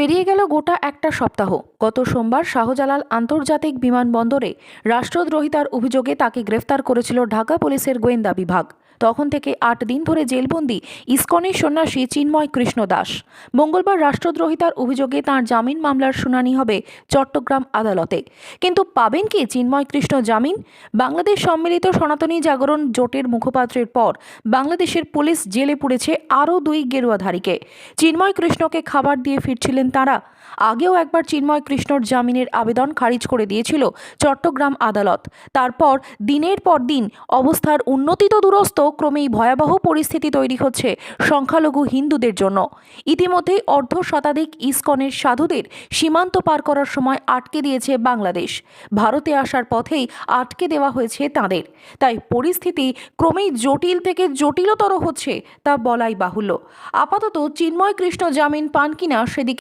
পেরিয়ে গেল গোটা একটা সপ্তাহ। গত সোমবার শাহজালাল আন্তর্জাতিক বিমানবন্দরে রাষ্ট্রদ্রোহিতার অভিযোগে তাকে গ্রেফতার করেছিল ঢাকা পুলিশের গোয়েন্দা বিভাগ। তখন থেকে আট দিন ধরে জেলবন্দি ইস্কনের সন্ন্যাসী চিন্ময় কৃষ্ণ দাস। মঙ্গলবার রাষ্ট্রদ্রোহিতার অভিযোগে তাঁর জামিন মামলার শুনানি হবে চট্টগ্রাম আদালতে। কিন্তু পাবেন কি চিন্ময় কৃষ্ণ জামিন? বাংলাদেশ সম্মিলিত সনাতনী জাগরণ জোটের মুখপাত্রের পর বাংলাদেশের পুলিশ জেলে পুড়েছে আরও দুই গেরুয়াধারীকে। চিন্ময় কৃষ্ণকে খাবার দিয়ে ফিরছিলেন তারা। আগেও একবার চিন্ময় কৃষ্ণর জামিনের আবেদন খারিজ করে দিয়েছিল চট্টগ্রাম আদালত। তারপর দিনের পর দিন অবস্থার উন্নতি তো দুরস্ত ক্রমেই ভয়াবহ পরিস্থিতি তৈরি হচ্ছে সংখ্যালঘু হিন্দুদের জন্য। ইতিমধ্যেই অর্ধ শতাধিক ইসকনের সাধুদের সীমান্ত পার করার সময় আটকে দিয়েছে বাংলাদেশ। ভারতে আসার পথেই আটকে দেওয়া হয়েছে তাদের। তাই পরিস্থিতি ক্রমেই জটিল থেকে জটিলতর হচ্ছে তা বলাই বাহুল্য। আপাতত চিন্ময় কৃষ্ণ জামিন পান কিনা সেদিকে